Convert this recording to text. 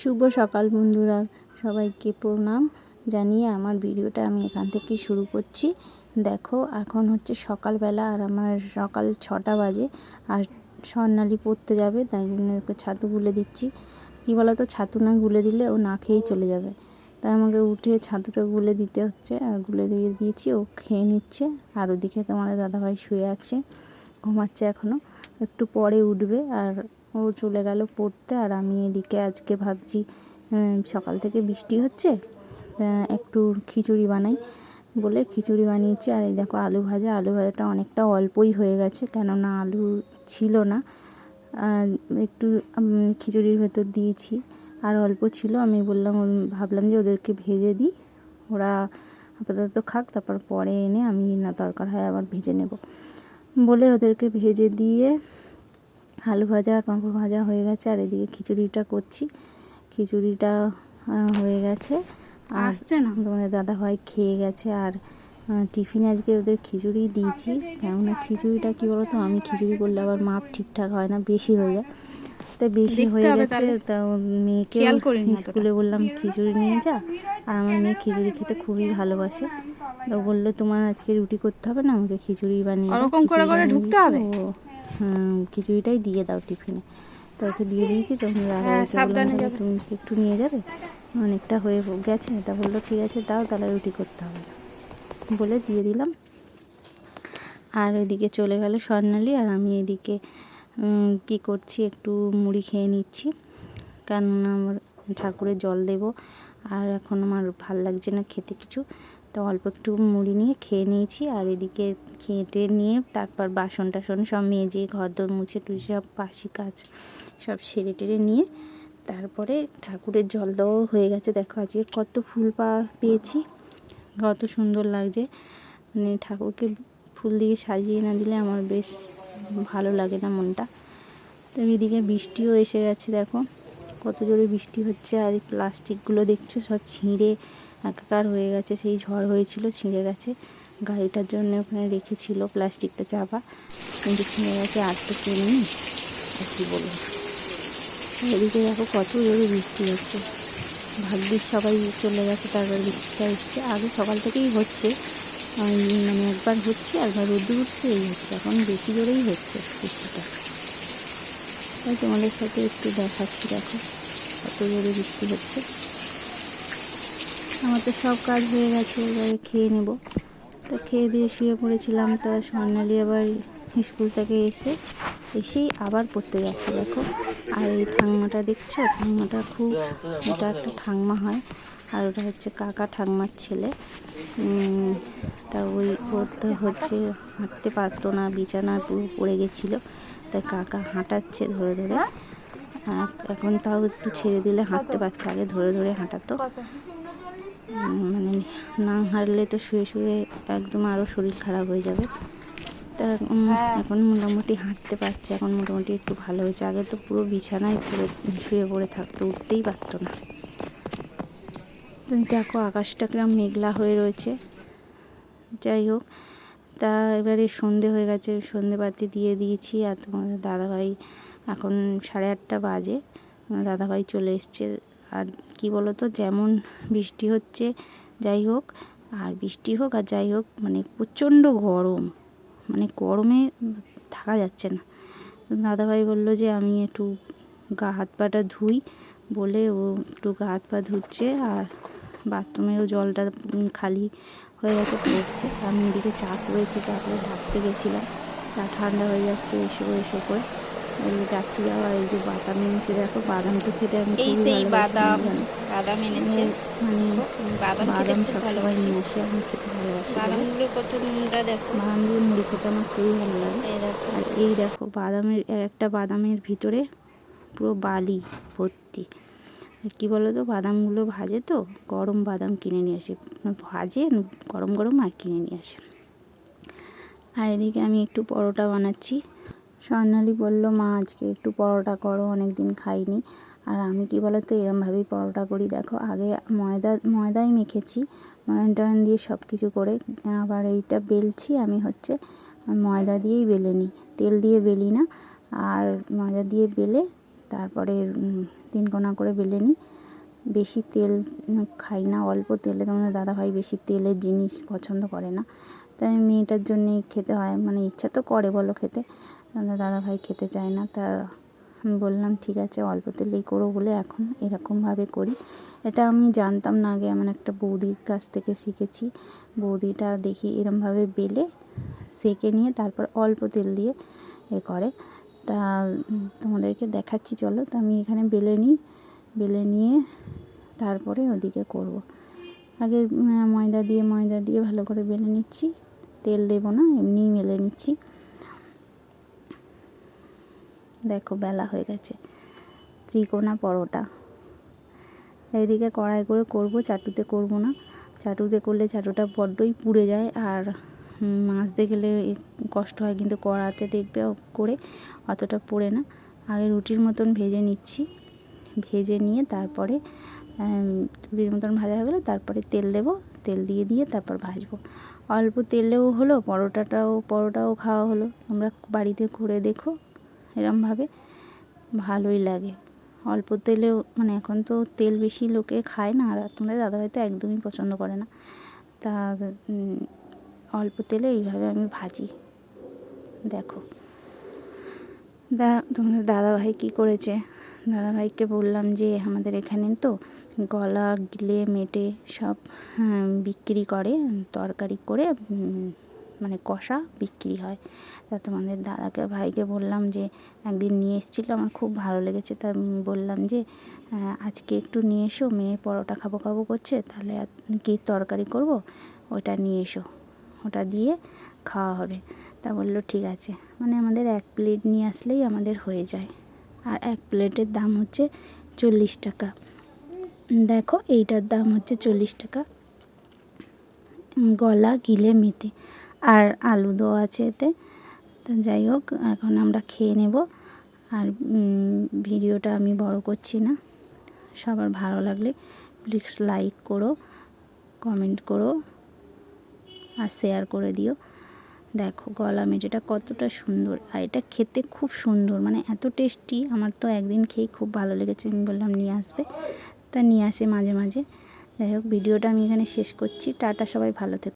শুভ সকাল বন্ধুরা। সবাইকে প্রণাম জানিয়ে আমার ভিডিওটা আমি এখান থেকে শুরু করছি। দেখো, এখন হচ্ছে সকালবেলা আর আমার সকাল ছটা বাজে আর স্বর্ণালী পড়তে যাবে, তাই জন্য ওকে ছাতু গুলে দিচ্ছি। কী বলো তো ছাতু না গুলে দিলে ও না খেয়েই চলে যাবে। তাই আমাকে উঠে ছাতুটা গুলে দিতে হচ্ছে আর গুলে দিয়ে দিয়েছি, ও খেয়ে নিচ্ছে। আর ওদিকে তোমাদের দাদাভাই শুয়ে আছে, ঘুমাচ্ছে এখনও একটু পরে উঠবে আর ও চলে গেল পড়তে আর আমি এদিকে আজকে ভাবছি সকাল থেকে বৃষ্টি হচ্ছে একটু খিচুড়ি বানাই বলে খিচুড়ি বানিয়েছি। আর এই দেখো আলু ভাজা, আলু ভাজাটা অনেকটা অল্পই হয়ে গেছে কেননা আলু ছিল না। একটু খিচুড়ির ভেতর দিয়েছি, আর অল্প ছিল। আমি বললাম ভাবলাম যে ওদেরকে ভেজে দিই, ওরা আপাতত খাক, তারপর পরে এনে আমি না দরকার হয় আবার ভেজে নেব। বলে ওদেরকে ভেজে দিয়ে আলু ভাজা আর পাঁপড় ভাজা হয়ে গেছে আর এদিকে খিচুড়িটা করছি। খিচুড়িটা হয়ে গেছে। আর আসছে না? তোমাদের দাদা ভাই খেয়ে গেছে আর টিফিনে আজকে ওদের খিচুড়ি দিয়েছি। কেননা খিচুড়িটা কী বলতো আমি খিচুড়ি করলে আবার মাপ ঠিকঠাক হয় না বেশি হয়ে যায়। তা বেশি হয়ে গেছে তা মেয়েকে। স্কুলে বললাম খিচুড়ি নিয়ে যা। আর আমার মেয়ে খিচুড়ি খেতে খুবই ভালোবাসে। তো বলল তোমার আজকে রুটি করতে হবে না আমাকে খিচুড়ি বানিয়ে করে ঢুকতে হবে? খিচুড়িটাই দিয়ে দাও টিফিনে। তো ওকে দিয়ে দিয়েছি তখন হ্যাঁ। তুমি একটু নিয়ে যাবে? অনেকটা হয়ে গেছে তা বলল ঠিক আছে দাও তাহলে রুটি করতে হবে। বলে দিয়ে দিলাম। আর ওইদিকে চলে গেল স্বর্ণালী আর আমি এদিকে কি করছি একটু মুড়ি খেয়ে নিচ্ছি। কেননা আমার ঠাকুরের জল দেব আর এখন আমার ভালো লাগছে না খেতে কিছু। তো অল্প একটু মুড়ি নিয়ে খেয়ে নিয়েছি আর এদিকে খেটে নিয়ে তারপর বাসন টাসন সব মেজে ঘর দোর মুছে টুছে সব পাশি কাজ সব সেরে টেরে নিয়ে তারপরে ঠাকুরের জল দেওয়াও হয়ে গেছে। দেখো আজকে কত ফুল পা পেয়েছি, কত সুন্দর লাগছে। মানে ঠাকুরকে ফুল দিয়ে সাজিয়ে না দিলে আমার বেশ ভালো লাগে না মনটা। তো এদিকে বৃষ্টিও এসে গেছে দেখো, কত জোরে বৃষ্টি হচ্ছে আর প্লাস্টিকগুলো দেখছ সব ছিঁড়ে একাকার হয়ে গেছে, সেই ঝড় হয়েছিল, ছিঁড়ে গেছে। গাড়িটার জন্য ওখানে রেখেছিল প্লাস্টিকটা চাপা। কিন্তু ছিঁড়ে গেছে আর তো কিনি আর কী বলব? এদিকে দেখো কত জোরে বৃষ্টি হচ্ছে। ভাগ্যিস সবাই চলে গেছে, তারপর বৃষ্টিটা এসছে আগে সকাল থেকেই হচ্ছে। মানে একবার হচ্ছে, একবার রোদ্দুর উঠছে, এই হচ্ছে। এখন বেশি জোরেই হচ্ছে বৃষ্টিটা। তাই তোমাদের সাথে একটু দেখাচ্ছি, দেখো কত জোরে বৃষ্টি হচ্ছে। আমার তো সব কাজ হয়ে গেছে, এবারে খেয়ে নেব। তো খেয়ে দিয়ে শুয়ে পড়েছিলাম, তা স্বর্ণালী আবার স্কুল থেকে এসে, এসেই আবার পড়তে যাচ্ছে, দেখো। আর এই ঠাংমাটা দেখছ? ঠাংমাটা খুব এটা একটা ঠাংমা হয়, আর ওটা হচ্ছে কাকা ঠাংমার ছেলে। তা ওই, ওর তো হচ্ছে হাঁটতে পারতো না বিছানা পুরো পড়ে গেছিল। তাই কাকা হাঁটাচ্ছে ধরে ধরে। এখন তাও একটু ছেড়ে দিলে হাঁটতে পারছে, আগে ধরে ধরে হাঁটাতো। মানে না হারলে তো শুয়ে শুয়ে একদম আরও শরীর খারাপ হয়ে যাবে। তা এখন মোটামুটি হাঁটতে পারছে এখন মোটামুটি একটু ভালো হয়েছে। আগে তো পুরো বিছানায় পড়ে শুয়ে পড়ে থাকতো উঠতেই পারতো না। দেখো আকাশটা কিরম মেঘলা হয়ে রয়েছে। যাই হোক তা এবারে সন্ধে হয়ে গেছে সন্ধে বাতি দিয়ে দিয়েছি আর তোমাদের দাদাভাই এখন সাড়ে আটটা বাজে। দাদাভাই চলে এসছে আর কি বলো তো যেমন বৃষ্টি হচ্ছে, যাই হোক। আর বৃষ্টি হোক আর যাই হোক মানে প্রচণ্ড গরম। মানে গরমে থাকা যাচ্ছে না। দাদাভাই বলল যে, আমি একটু গা হাত পাটা ধুই। বলে ও একটু গা হাত পা ধুচ্ছে আর বাথরুমেও জলটা খালি হয়ে গেছে, পড়ছে। আমি এদিকে চা করেছি চা করে ঢাকতে গেছিলাম, চা ঠান্ডা হয়ে যাচ্ছে, এসো এসো করে। যাচ্ছি আবার এই যে বাদাম এনেছে দেখো বাদাম তো খেতে আমি এই সেই বাদাম বাদাম এনেছে। মানে বাদাম বাদাম ভালোবাসি। নিয়ে আসে আমি খেতে ভালোবাসি। বাদামগুলো কত নোংরা দেখো। বাদাম দিয়ে মুড়ি খেতে আমার খুবই ভালো লাগে। এই দেখো। আর এই দেখো বাদামের একটা বাদামের ভিতরে পুরো বালি ভর্তি। কী বলো তো বাদামগুলো ভাজে তো গরম বাদাম কিনে নিয়ে আসে। ভাজে গরম গরম আর কিনে নিয়ে আসে। আর এদিকে আমি একটু পরোটা বানাচ্ছি। স্বর্ণালী বলল, মা, আজকে একটু পরোটা করো অনেক দিন খাইনি। আর আমি কি বলো তো এরমভাবেই পরোটা করি। দেখো, আগে ময়দা, ময়দাই মেখেছি ময়দান টয়দান দিয়ে সব কিছু করে, আবার এইটা বেলছি, আমি হচ্ছে ময়দা দিয়েই বেলে নিই। তেল দিয়ে বেলি না, আর ময়দা দিয়ে বেলে তারপরে তিন কোনা করে বেলে নিই। বেশি তেল খাই না, অল্প তেলে তোমাদের দাদাভাই বেশি তেলের জিনিস পছন্দ করে না। তাই মেয়েটার জন্যেই খেতে হয় মানে ইচ্ছা তো করে বলো খেতে। তোমাদের দাদাভাই খেতে চায় না, তা আমি বললাম, ঠিক আছে, অল্প তেলেই করো বলে এখন এরকমভাবে করি। এটা আমি জানতাম না আগে, এমন একটা বৌদির কাছ থেকে শিখেছি। বৌদিটা দেখি এরমভাবে বেলে, সেকে নিয়ে তারপর অল্প তেল দিয়ে এ করে। তা তোমাদেরকে দেখাচ্ছি, চলো। তো আমি এখানে বেলে নিই, বেলে নিয়ে তারপরে ওদিকে করব। আগে ময়দা দিয়ে ময়দা দিয়ে ভালো করে বেলে নিচ্ছি। তেল দেবো না, এমনিই মেলে নিচ্ছি। দেখো বেলা হয়ে গেছে। ত্রিকোণা পরোটা। এইদিকে কড়াই করে করব, চাটুতে করব না। চাটুতে করলে চাটুটা বড্ডই পুড়ে যায় আর মাছতে গেলে কষ্ট হয়, কিন্তু কড়াতে দেখবে করে অতটা পোড়ে না। আগে রুটির মতন ভেজে নিচ্ছি। ভেজে নিয়ে তারপরে রুটির মতন ভাজা হয়ে গেলে তারপরে তেল দেব। তেল দিয়ে দিয়ে তারপর ভাজবো। অল্প তেলেও হলো, পরোটাটাও, পরোটাও খাওয়া হলো। তোমরা বাড়িতে করে দেখো। এরমভাবে ভালোই লাগে। অল্প তেলেও মানে এখন তো তেল বেশি লোকে খায় না আর তোমাদের দাদাভাই তো একদমই পছন্দ করে না। তা অল্প তেলে এইভাবে আমি ভাজি। দেখো। দা তোমাদের দাদাভাই কী করেছে? দাদাভাইকে বললাম যে আমাদের এখানে তো গলা গিলে মেটে সব হ্যাঁ, বিক্রি করে তরকারি করে মানে কষা বিক্রি হয়। তা তোমাদের দাদাকে, ভাইকে বললাম যে, একদিন নিয়ে এসেছিল, আমার খুব ভালো লেগেছে। তা বললাম যে আজকে একটু নিয়ে এসো, মেয়ে পরোটা খাব খাব করছে, তাহলে কি তরকারি করব? ওটা নিয়ে এসো। ওটা দিয়ে খাওয়া হবে। তা বলল, ঠিক আছে। মানে আমাদের এক প্লেট নিয়ে আসলেই আমাদের হয়ে যায়। আর এক প্লেটের দাম হচ্ছে চল্লিশ টাকা। দেখো, এইটার দাম হচ্ছে চল্লিশ টাকা। গলা গিলে মেটে। আর আলু দেওয়া আছে এতে। তো যাই হোক, এখন আমরা খেয়ে নেব। আর ভিডিওটা আমি বড় করছি না। সবার ভালো লাগলে প্লিজ লাইক করো কমেন্ট করো আর শেয়ার করে দিও। দেখো গলা মেটেটা কতটা সুন্দর। আর এটা খেতে খুব সুন্দর মানে এত টেস্টি আমার তো একদিন খেয়ে খুব ভালো লেগেছে, আমি বললাম নিয়ে আসবে। তা নিয়ে আসে মাঝে মাঝে। যাই হোক, ভিডিওটা আমি এখানে শেষ করছি। টাটা সবাই, ভালো থেকো।